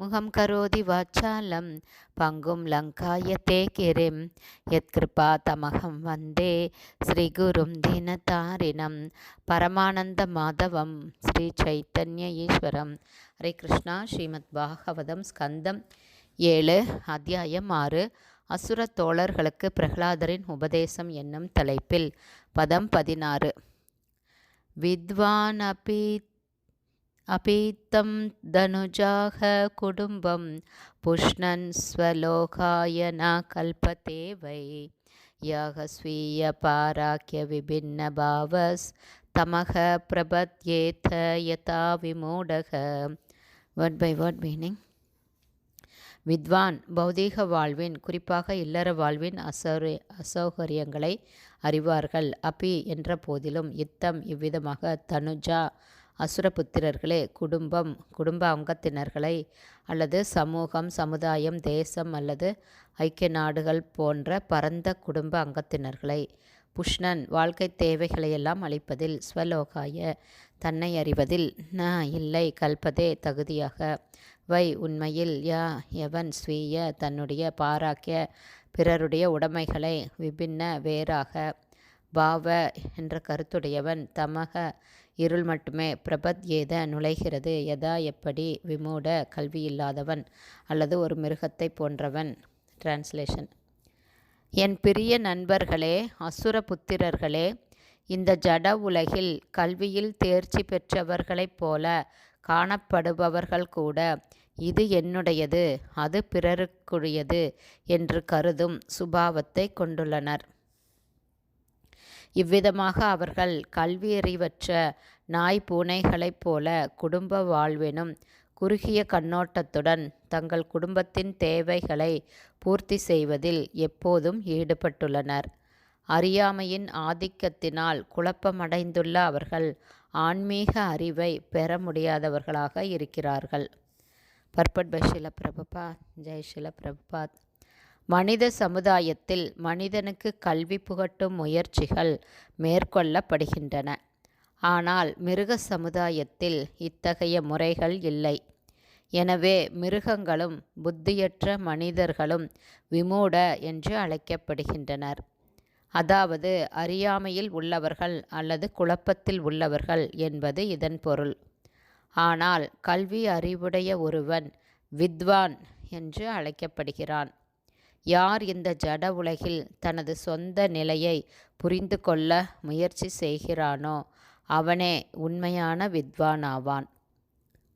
முகம் கரோதி வாச்சாலம் பங்கும் லங்காயத்தே கிரிம் யத்கிருபா தமகம் வந்தே ஸ்ரீகுரும் தினதாரிணம் பரமானந்த மாதவம் ஸ்ரீ சைத்தன்ய ஈஸ்வரம். ஹரே கிருஷ்ணா ஸ்ரீமத் பாகவதம் ஸ்கந்தம் ஏழு அத்தியாயம் ஆறு. அசுர தோழர்களுக்கு பிரகலாதரின் உபதேசம் என்னும் தலைப்பில் பதம் பதினாறு. வித்வான் அபி अपीतं धनुजाः कुटुम्बं पुष्णन् स्वलोकाय न कल्पते वै यः स्वीयपाराख्यविभिन्नभावस्तमः प्रपद्येथ यथा विमूढः வேர்ட் பை வேர்ட் மீனிங் வித்வான் பௌதீக வாழ்வின் குறிப்பாக இல்லற வாழ்வின் அசௌரி அசௌகரியங்களை அறிவார்கள் அபி என்ற போதிலும் யுத்தம் இவ்விதமாக தனுஜா அசுரபுத்திரர்களே குடும்பம் குடும்ப அங்கத்தினர்களை அல்லது சமூகம் சமுதாயம் தேசம் அல்லது ஐக்கிய நாடுகள் போன்ற பரந்த குடும்ப அங்கத்தினர்களை புஷ்ணன் வாழ்க்கை தேவைகளையெல்லாம் அளிப்பதில் ஸ்வலோகாய தன்னை அறிவதில் ந இல்லை கல்பதே தகுதியாக. வை உண்மையில் யா எவன் ஸ்வீய தன்னுடைய பாராக்கிய பிறருடைய உடைமைகளை விபின்ன வேறாக. பாவ என்ற கருத்துடையவன் தமக இருள் மட்டுமே பிரபத் ஏத நுழைகிறது? எதா எப்படி விமூட கல்வியில்லாதவன் அல்லது ஒரு மிருகத்தை போன்றவன்? டிரான்ஸ்லேஷன் என் பிரிய நண்பர்களே அசுர புத்திரர்களே இந்த ஜட உலகில் கல்வியில் தேர்ச்சி பெற்றவர்களைப் போல காணப்படுபவர்கள் கூட இது என்னுடையது அது பிறருக்குரியது என்று கருதும் சுபாவத்தை கொண்டுள்ளனர். இவ்விதமாக அவர்கள் கல்வியறிவற்ற நாய் பூனைகளைப் போல குடும்ப வாழ்வினும் குறுகிய கண்ணோட்டத்துடன் தங்கள் குடும்பத்தின் தேவைகளை பூர்த்தி செய்வதில் எப்போதும் ஈடுபட்டுள்ளனர். அறியாமையின் ஆதிக்கத்தினால் குழப்பமடைந்துள்ள அவர்கள் ஆன்மீக அறிவை பெற முடியாதவர்களாக இருக்கிறார்கள். பர்பட் பை ஷில பிரபுபாத் ஜெய் ஷில பிரபுபாத் மனித சமுதாயத்தில் மனிதனுக்கு கல்வி புகட்டும் முயற்சிகள் மேற்கொள்ளப்படுகின்றன. ஆனால் மிருக சமுதாயத்தில் இத்தகைய முறைகள் இல்லை. எனவே மிருகங்களும் புத்தியற்ற மனிதர்களும் விமூட என்று அழைக்கப்படுகின்றனர். அதாவது அறியாமையில் உள்ளவர்கள் அல்லது குழப்பத்தில் உள்ளவர்கள் என்பது இதன் பொருள். ஆனால் கல்வி அறிவுடைய ஒருவன் வித்வான் என்று அழைக்கப்படுகிறான். யார் இந்த ஜட உலகில் தனது சொந்த நிலையை புரிந்து கொள்ள முயற்சி செய்கிறானோ அவனே உண்மையான வித்வானாவான்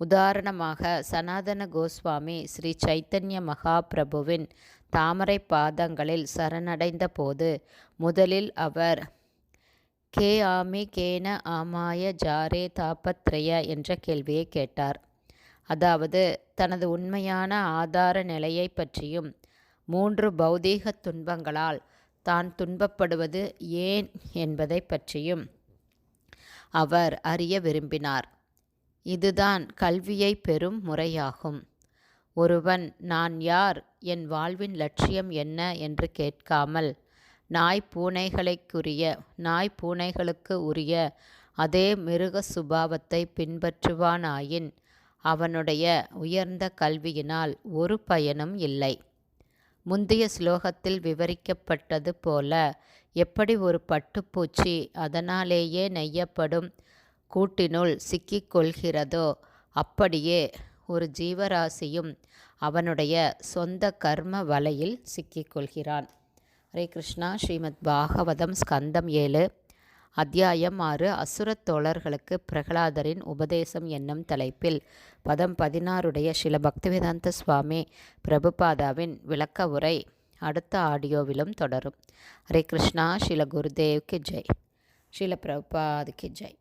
உதாரணமாக சனாதன கோஸ்வாமி ஸ்ரீ சைத்தன்ய மகாபிரபுவின் தாமரை பாதங்களில் சரணடைந்த போது முதலில் அவர் கே ஆமி கேன ஆமாய ஜாரே தாபத்ரய என்ற கேள்வியை கேட்டார். அதாவது தனது உண்மையான ஆதார நிலையை பற்றியும் மூன்று பௌதீக துன்பங்களால் தான் துன்பப்படுவது ஏன் என்பதை பற்றியும் அவர் அறிய விரும்பினார். இதுதான் கல்வியை பெறும் முறையாகும். ஒருவன் நான் யார்? என் வாழ்வின் லட்சியம் என்ன? என்று கேட்காமல் நாய் பூனைகளைக்குரிய நாய் பூனைகளுக்கு உரிய அதே மிருக சுபாவத்தை பின்பற்றுவானாயின் அவனுடைய உயர்ந்த கல்வியினால் ஒரு பயனும் இல்லை. முந்தைய ஸ்லோகத்தில் விவரிக்கப்பட்டது போல எப்படி ஒரு பட்டுப்பூச்சி அதனாலேயே நெய்யப்படும் கூட்டினுள் சிக்கிக்கொள்கிறதோ அப்படியே ஒரு ஜீவராசியும் அவனுடைய சொந்த கர்ம வலையில் சிக்கிக்கொள்கிறான். ஹரே கிருஷ்ணா. ஸ்ரீமத் பாகவதம் ஸ்கந்தம் ஏழு. அத்தியாயம் ஆறு அசுரத் தோழர்களுக்கு பிரகலாதரின் உபதேசம் என்னும் தலைப்பில். பதம் பதினாறுடைய சில பக்திவேதாந்த சுவாமி பிரபுபாதாவின் விளக்க உரை அடுத்த ஆடியோவிலும் தொடரும். ஹரே கிருஷ்ணா ஸ்ரீல குருதேவ்க்கு ஜெய். ஸ்ரீல பிரபுபாதுக்கு ஜெய்.